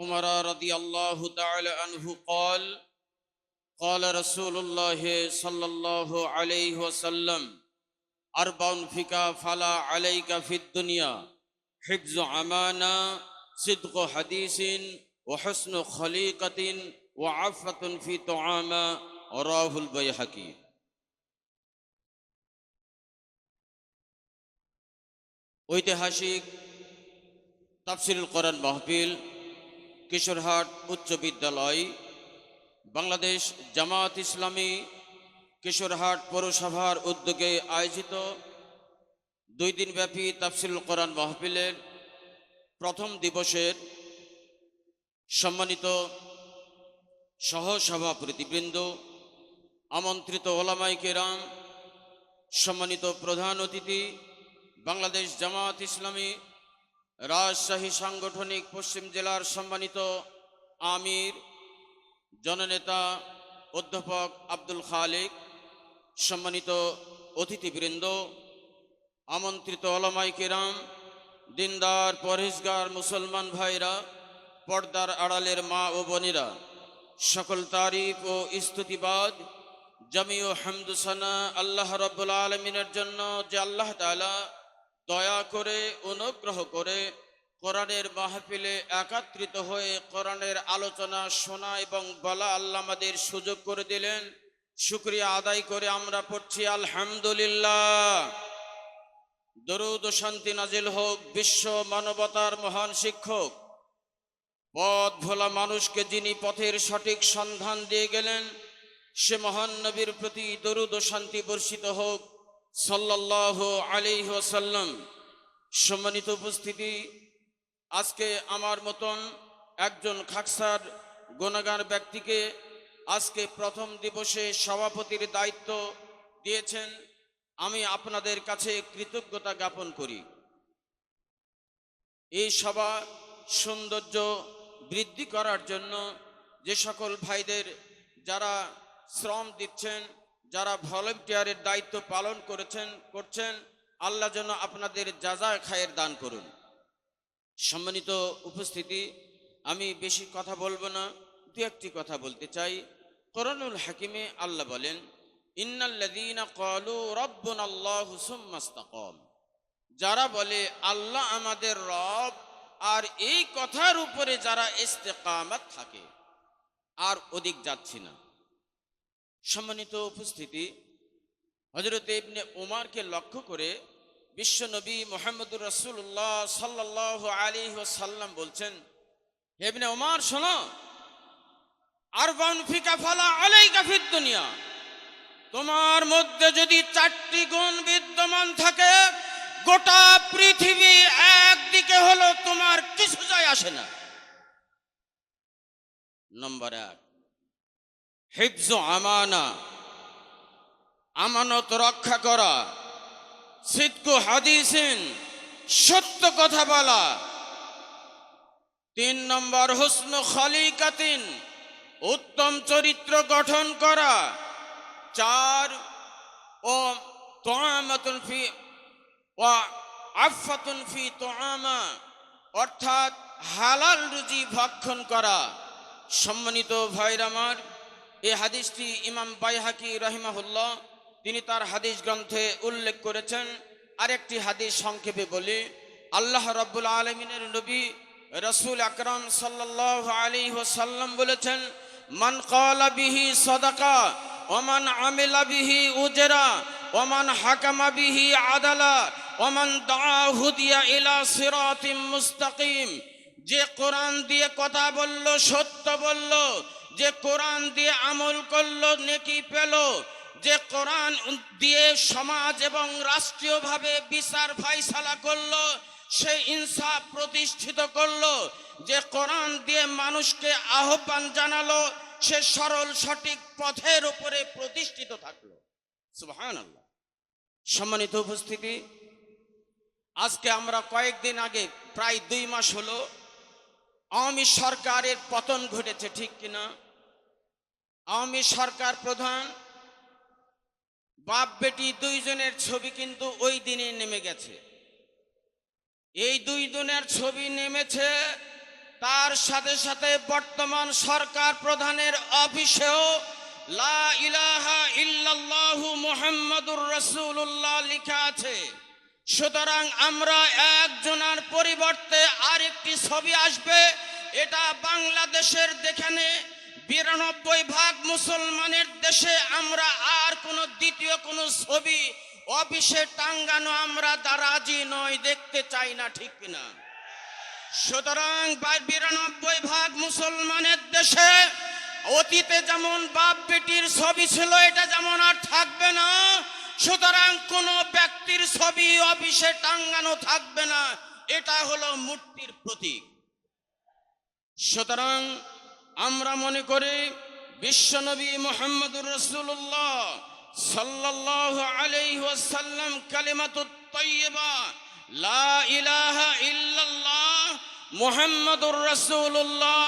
عمر رضي الله تعالى عنه قال قال رسول الله صلى الله عليه وسلم أربع فيك فلا عليك في الدنيا حفظ أمانة صدق حديث وحسن خليقة وعفة في طعام رواه البيهقي ঐতিহাসিক তাফসিরুল কোরআন মাহফিল কিশোরহাট উচ্চ বিদ্যালয়, বাংলাদেশ জামাত ইসলামী কিশোরহাট পৌরসভার উদ্যোগে আয়োজিত দুই দিনব্যাপী তাফসিল কোরআন মাহফিলের প্রথম দিবসের সম্মানিত সহসভাপতিবৃন্দ, আমন্ত্রিত ওলামাই কেরাম, সম্মানিত প্রধান অতিথি, বাংলাদেশ জামাত ইসলামী রাজশাহী সাংগঠনিক পশ্চিম জেলার সম্মানিত আমির, জননেতা অধ্যাপক আব্দুল খালিক, সম্মানিত অতিথিবৃন্দ, আমন্ত্রিত ওলামাই কেরাম দিনদার, পরহেজগার, মুসলমান ভাইরা, পর্দার আড়ালের মা ও বোনেরা, সকল তারিফ ও স্তুতিবাদ জামি ও হামদুসানা আল্লাহ রব্বুল আলমিনের জন্য যে আল্লাহ তাআলা দয়া করে অনুগ্রহ করে কোরআনের মাহফিলে একাত্রিত হয়ে কোরআনের আলোচনা শোনা এবং বলা আল্লাহ আমাদের সুযোগ করে দিলেন। শুক্রিয়া আদায় করে আমরা পড়ছি, আলহামদুলিল্লাহ। দরুদ শান্তি নাজিল হোক, বিশ্ব মানবতার মহান শিক্ষক, পথ ভোলা মানুষকে যিনি পথের সঠিক সন্ধান দিয়ে গেলেন, সে মহান নবীর প্রতি দরুদ শান্তি বর্ষিত হোক। সাল্লাহ আলাইহি ওয়াসাল্লাম। সম্মানিত উপস্থিতি, আজকে আমার মতন একজন খাকসার গুণাগার ব্যক্তিকে আজকে প্রথম দিবসে সভাপতির দায়িত্ব দিয়েছেন। আমি আপনাদের কাছে কৃতজ্ঞতা জ্ঞাপন করি। এই সভা সৌন্দর্য বৃদ্ধি করার জন্য যে সকল ভাইদের যারা শ্রম দিচ্ছেন যারা ভলেন্টিয়ারের দায়িত্ব পালন করেছেন, করছেন, আল্লাহ যেন আপনাদের যাজা খায়ের দান করুন। সম্মানিত উপস্থিতি, আমি বেশি কথা বলব না, দু একটি কথা বলতে চাই। করণুল হাকিমে আল্লাহ বলেন, ইন্নাল্লাযীনা ক্বালু রাব্বুনা আল্লাহু সুম্মা ইসতাকাম। যারা বলে, আল্লাহ আমাদের রব, আর এই কথার উপরে যারা ইস্তেকামাত থাকে, আর অধিক যাচ্ছি না। সম্মানিত উপস্থিতি হজরত ইবনে ওমারকে লক্ষ্য করে বিশ্বনবী মোহাম্মদুর রসুল্লাহ সাল্লাহ আলী সাল্লাম বলছেন ইবনে ওমার শোনো, আরবান ফিকা ফালা আলাই তোমার মধ্যে যদি চারটি গুণ বিদ্যমান থাকে, গোটা পৃথিবী একদিকে হলো তোমার, কিছু যায় আসে না। নম্বর এক হিফজ আমানা। আমানত রক্ষা করা। সিদ্কু হাদিসিন, সত্য কথা বলা। তিন নম্বর হুসন খালিকাতিন, উত্তম চরিত্র গঠন করা। চার, ও তোয়ামাতুন ফি ওয়া আফাতুন ফি তোয়ামা। অর্থাৎ হালাল রুজি ভক্ষণ করা। সম্মানিত ভাইর আমার এই হাদিসটি ইমাম বাইহাকি রহিমাহুল্লাহ, তিনি তার হাদিস গ্রন্থে উল্লেখ করেছেন। আরেকটি হাদিস সংক্ষেপে বলি, আল্লাহ রব্বুল আলমিনের নবী রসুল আকরাম সাল্লাহ আলী সাল্লাম বলেছেন, মান কালা বিহি সদাকা ওমান আমিলা বিহি উজরা ওমান হাকামা বিহি আদালা ওমান দাহুদিয়া ইলা সিরাতিম মুস্তাকিম। যে কোরআন দিয়ে কথা বলল, সত্য বলল যে কোরআন দিয়ে আমল করল, নেকি পেল, যে কোরআন দিয়ে সমাজ এবং রাষ্ট্রীয়ভাবে বিচার ফাইসালা করল, সে ইনসাফ প্রতিষ্ঠিত করল, যে কোরআন দিয়ে মানুষকে আহ্বান জানালো, সে সরল সঠিক পথের উপরে প্রতিষ্ঠিত থাকল। আল্লাহ সম্মানিত উপস্থিতি, আজকে আমরা কয়েকদিন আগে, প্রায় দুই মাস হলো, আওয়ামী সরকারের পতন ঘটেছে, ঠিক কিনা? আওয়ামী সরকার প্রধান বাপ বেটি দুইজনের ছবি কিন্তু ওই দিনে নেমে গেছে। এই দুই দিনের ছবি নেমেছে, তার সাথে সাথে বর্তমান সরকার প্রধানের অফিসেও লা ইলাহা ইল্লাল্লাহু লেখা আছে। সুতরাং আমরা একজনের পরিবর্তে আরেকটি ছবি আসবে, এটা বাংলাদেশের যেখানে বিরানব্বই ভাগ মুসলমানের দেশে আমরা আর কোনো দ্বিতীয় কোনো ছবি, অফিসে টাঙ্গানো আমরা দারাজি নয়, দেখতে চাই না, ঠিক কিনা? সুতরাং বিরানব্বই ভাগ মুসলমানের দেশে অতীতে যেমন বাপ বেটির ছবি ছিল, এটা যেমন আর থাকবে না, সুতরাং কোন ব্যক্তির ছবি অফিসে টাঙ্গানো থাকবে না, এটা হলো মূর্তির প্রতীক। সুতরাং আমরা মনে করি বিশ্বনবী মোহাম্মদুর রসুল্লাহ সাল্লাহ আলাইসাল্লাম কালিমাতুত তৈবা লা ইলাহা ইল্লাল্লাহ মোহাম্মদুর রসুল্লাহ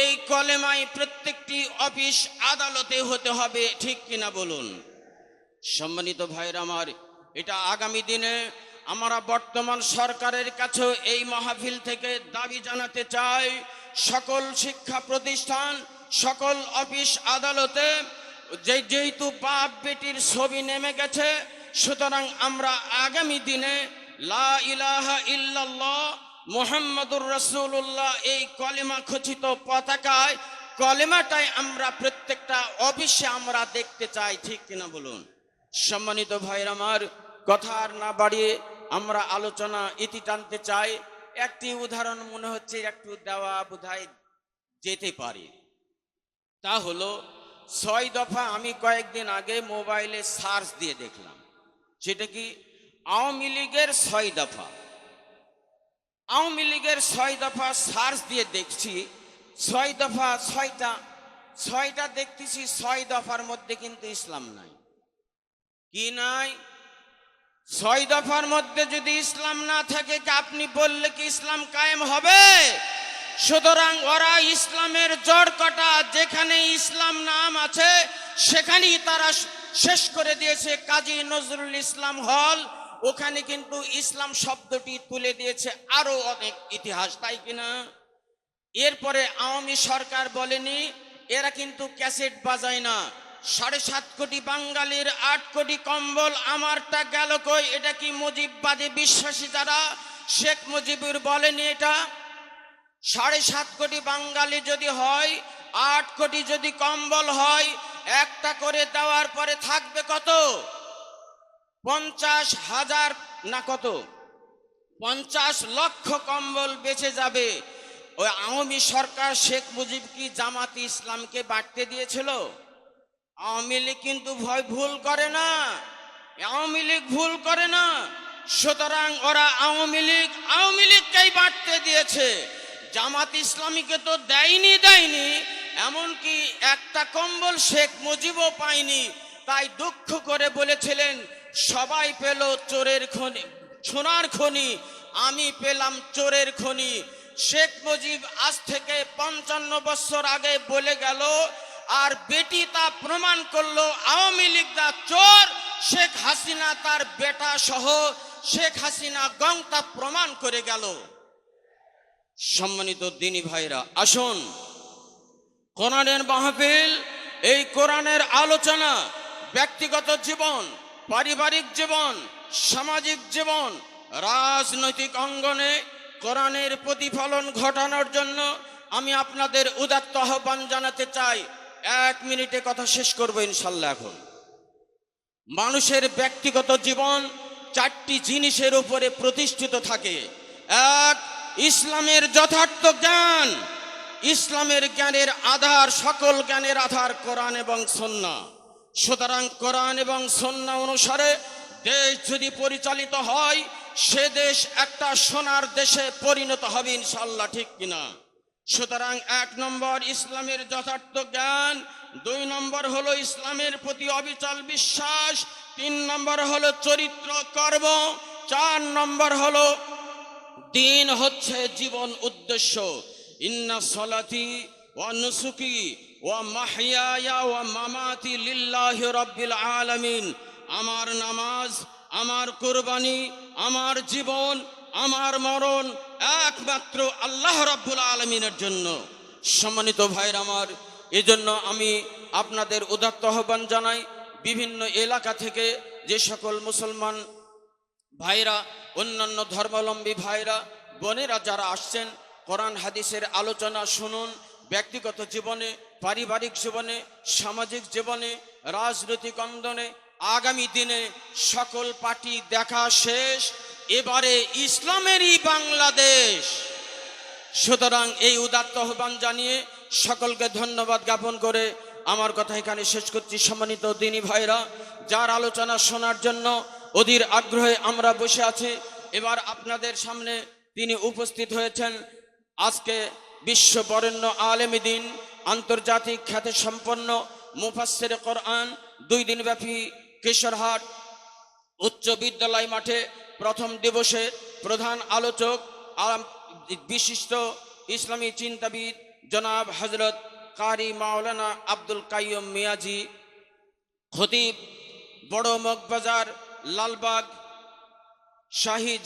এই কলেমায় প্রত্যেকটি অফিস আদালতে হতে হবে, ঠিক কিনা বলুন? সম্মানিত ভাইর আমার, এটা আগামী দিনে আমরা বর্তমান সরকারের কাছেও এই মাহফিল থেকে দাবি জানাতে চাই সকল শিক্ষা প্রতিষ্ঠান, সকল অফিস আদালতে যে যেহেতু বাপ বেটির ছবি নেমে গেছে, সুতরাং আমরা আগামী দিনে লা ইলাহা ইল্লাল্লাহ মোহাম্মদুর রসুল্লাহ এই কলেমা খচিত পতাকায়, কলেমাটাই আমরা প্রত্যেকটা অফিসে আমরা দেখতে চাই, ঠিক কিনা বলুন? সম্মানিত ভাইয়ের আমার কথা আর না বাড়িয়ে আমরা আলোচনা ইতি টানতে চাই। একটি উদাহরণ মনে হচ্ছে, একটু দেওয়া বোধহয় যেতে পারে। তা হলো, ছয় দফা আমি কয়েকদিন আগে মোবাইলে সার্চ দিয়ে দেখলাম, সেটা কি আওয়ামী লীগের ছয় দফা। আওয়ামী লীগের ছয় দফা সার্চ দিয়ে দেখছি, ছয় দফা ছয়টা ছয়টা দেখতেছি, ছয় দফার মধ্যে কিন্তু ইসলাম নাই। কি নাই? ছয় দফার মধ্যে যদি ইসলাম না থাকে আপনি বললে কি ইসলাম কায়েম হবে? সুতরাং ওরা ইসলামের জড় কটা, যেখানে ইসলাম নাম আছে, সেখানেই তারা শেষ করে দিয়েছে কাজী নজরুল ইসলাম হল। ওখানে কিন্তু ইসলাম শব্দটি তুলে দিয়েছে আরও অনেক ইতিহাস, তাই কিনা এরপরে আওয়ামী সরকার বলেনি, এরা কিন্তু ক্যাসেট বাজায় না। সাড়ে সাত কোটি বাঙালির আট কোটি কম্বল আমারটা গেল কই? এটা কি মুজিববাদী বিশ্বাসী যারা? শেখ মুজিবুর বলেনি এটা? সাড়ে সাত কোটি বাঙালি যদি হয়, আট কোটি যদি কম্বল হয়, একটা করে দেওয়ার পরে থাকবে কত? পঞ্চাশ হাজার না কত? পঞ্চাশ লক্ষ কম্বল বেঁচে যাবে। ওই আওয়ামী সরকার শেখ মুজিব কি জামাতি ইসলামকে বাড়তে দিয়েছিল? আওয়ামী লীগ কিন্তু ভয় ভুল করে না। আওয়ামী লীগ ভুল করে না। সুতরাং ওরা আওয়ামী লীগ, আওয়ামী লীগকেই বাড়তে দিয়েছে। জামাত ইসলামীকে তো দেয়নি দেয়নি। এমনকি একটা কম্বল শেখ মুজিবও পায়নি। তাই দুঃখ করে বলেছিলেন, সবাই পেল চোরের খনি, সোনার খনি, আমি পেলাম চোরের খনি। শেখ মুজিব আজ থেকে পঞ্চান্ন বছর আগে বলে গেল আর বেটি তা প্রমাণ করল, আওয়ামী লীগ দা চোর, শেখ হাসিনা তার বেটা সহ, শেখ হাসিনা গং তা প্রমাণ করে গেল। সম্মানিত দিনী ভাইরা, আসুন। কোরআনের মাহফিল, এই কোরআনের আলোচনা, ব্যক্তিগত জীবন, পারিবারিক জীবন, সামাজিক জীবন, রাজনৈতিক অঙ্গনে কোরআনের প্রতিফলন ঘটানোর জন্য আমি আপনাদের উদাত্ত আহ্বান জানাতে চাই। এক মিনিটে কথা শেষ করব ইনশাল্লাহ এখন। মানুষের ব্যক্তিগত জীবন চারটি জিনিসের উপরে প্রতিষ্ঠিত থাকে। এক, ইসলামের যথার্থ জ্ঞান। ইসলামের জ্ঞানের আধার সকল জ্ঞানের আধার কোরআন এবং সন্না সুতরাং কোরআন এবং সন্না অনুসারে দেশ যদি পরিচালিত হয়, সে দেশ একটা সোনার দেশে পরিণত হবে ইনশাল্লাহ, ঠিক কিনা? সুতরাং এক নম্বর ইসলামের যথার্থ জ্ঞান, দুই নম্বর হলো ইসলামের প্রতি অবিচল বিশ্বাস, তিন নম্বর হলো চরিত্র কর্ম, চার নম্বর হলো দিন হচ্ছে জীবন উদ্দেশ্য। ইন্না সলাতি ও নুসুকি ও মাহিয়া ও মামাতি লিল্লাহি রব্বিল আলমিন। আমার নামাজ, আমার কোরবানি, আমার জীবন, আমার মরণ একমাত্র আল্লাহ রাব্বুল আলমিনের জন্য। সম্মানিত ভাইয়ের আমার, এজন্য আমি আপনাদের উদাত্ত আহ্বান জানাই, বিভিন্ন এলাকা থেকে যে সকল মুসলমান ভাইরা, অন্যান্য ধর্মাবলম্বী ভাইরা, বোনেরা যারা আসছেন, কোরআন হাদিসের আলোচনা শুনুন, ব্যক্তিগত জীবনে, পারিবারিক জীবনে, সামাজিক জীবনে, রাজনৈতিক অন্দনে আগামী দিনে সকল পার্টি দেখা শেষ এবারে ইসলামেরই বাংলাদেশ। সুতরাং এই উদাত্ত আহ্বান জানিয়ে সকলকে ধন্যবাদ জ্ঞাপন করে আমার কথা এখানে শেষ করছি। সম্মানিত দিনী ভাইরা যার আলোচনা শোনার জন্য অধীর আগ্রহে আমরা বসে আছি। এবার আপনাদের সামনে তিনি উপস্থিত হয়েছেন। আজকে বিশ্ব বরেণ্য আলেমী দিন, আন্তর্জাতিক খ্যাতি সম্পন্ন মুফাসের কোরআন, দুই দিনব্যাপী কিশোরহাট উচ্চ বিদ্যালয় মাঠে প্রথম দিবসে প্রধান আলোচক বিশিষ্ট ইসলামী চিন্তাবিদ জনাব হজরত কারি মাওলানা আব্দুল কাইম মিয়াজি, খতিব বড় মগবাজার লালবাগ শাহী